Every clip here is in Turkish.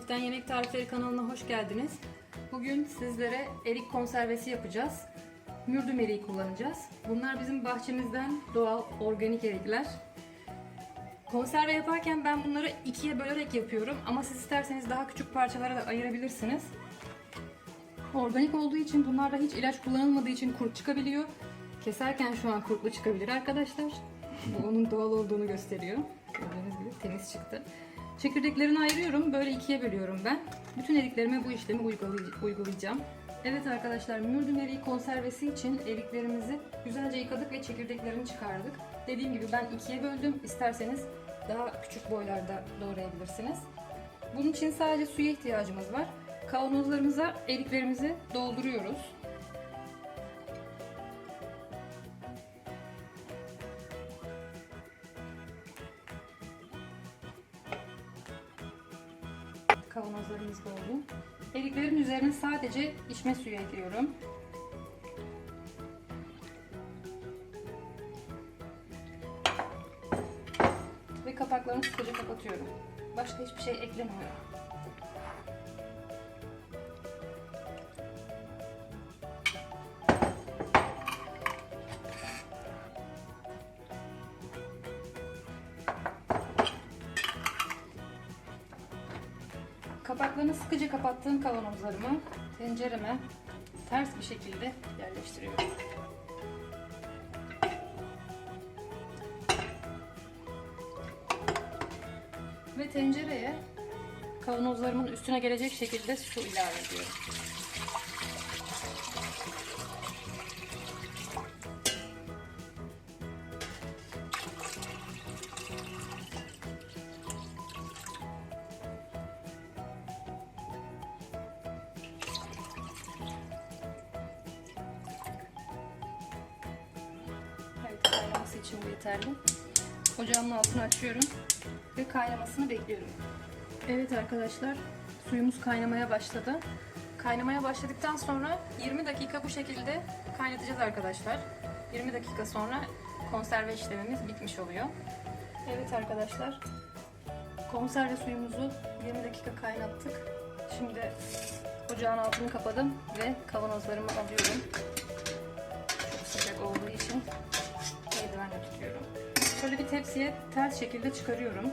Şeften Yemek Tarifleri kanalına hoş geldiniz. Bugün sizlere erik konservesi yapacağız. Mürdüm eriği kullanacağız. Bunlar bizim bahçemizden doğal organik erikler. Konserve yaparken ben bunları ikiye bölerek yapıyorum ama siz isterseniz daha küçük parçalara da ayırabilirsiniz. Organik olduğu için bunlarda hiç ilaç kullanılmadığı için kurt çıkabiliyor. Keserken şu an kurtlu çıkabilir arkadaşlar. Bu onun doğal olduğunu gösteriyor. Gördüğünüz gibi temiz çıktı. Çekirdeklerini ayırıyorum. Böyle ikiye bölüyorum ben. Bütün eriklerime bu işlemi uygulay- uygulayacağım. Evet arkadaşlar mürdüm eriği konservesi için eriklerimizi güzelce yıkadık ve çekirdeklerini çıkardık. Dediğim gibi ben ikiye böldüm. İsterseniz daha küçük boylarda doğrayabilirsiniz. Bunun için sadece suya ihtiyacımız var. Kavanozlarımıza eriklerimizi dolduruyoruz. Kavanozlarımız doldu. Eriklerin üzerine sadece içme suyu ekliyorum. Ve kapaklarını sıkıca kapatıyorum. Başka hiçbir şey eklemiyorum. Kapaklarını sıkıca kapattığım kavanozlarımı tencereme ters bir şekilde yerleştiriyorum. Ve tencereye kavanozlarımın üstüne gelecek şekilde su ilave ediyorum. İçin bu yeterli. Ocağımın altını açıyorum ve kaynamasını bekliyorum. Evet arkadaşlar, suyumuz kaynamaya başladı. Kaynamaya başladıktan sonra 20 dakika bu şekilde kaynatacağız arkadaşlar. 20 dakika sonra konserve işlemimiz bitmiş oluyor. Evet arkadaşlar, konserve suyumuzu 20 dakika kaynattık. Şimdi ocağın altını kapadım ve kavanozlarımı alıyorum. Çok sıcak olduğu için. Şöyle bir tepsiye ters şekilde çıkarıyorum.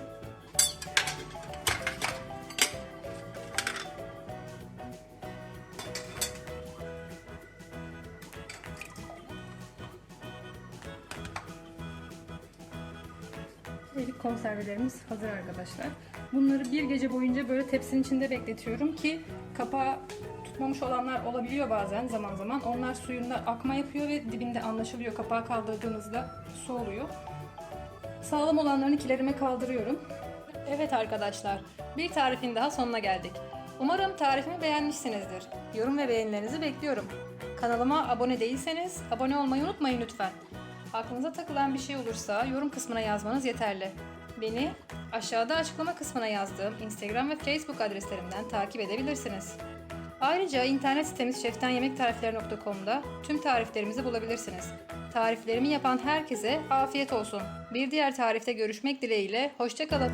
Erik konservelerimiz hazır arkadaşlar. Bunları bir gece boyunca böyle tepsinin içinde bekletiyorum ki kapağı tutmamış olanlar olabiliyor bazen zaman zaman. Onlar suyunda akma yapıyor ve dibinde anlaşılıyor. Kapağı kaldırdığınızda su oluyor. Sağlam olanlarını kilerime kaldırıyorum. Evet arkadaşlar, bir tarifin daha sonuna geldik. Umarım tarifimi beğenmişsinizdir. Yorum ve beğenilerinizi bekliyorum. Kanalıma abone değilseniz abone olmayı unutmayın lütfen. Aklınıza takılan bir şey olursa yorum kısmına yazmanız yeterli. Beni aşağıda açıklama kısmına yazdığım Instagram ve Facebook adreslerimden takip edebilirsiniz. Ayrıca internet sitemiz şeftanyemektarifleri.com'da tüm tariflerimizi bulabilirsiniz. Tariflerimi yapan herkese afiyet olsun. Bir diğer tarifte görüşmek dileğiyle, hoşçakalın.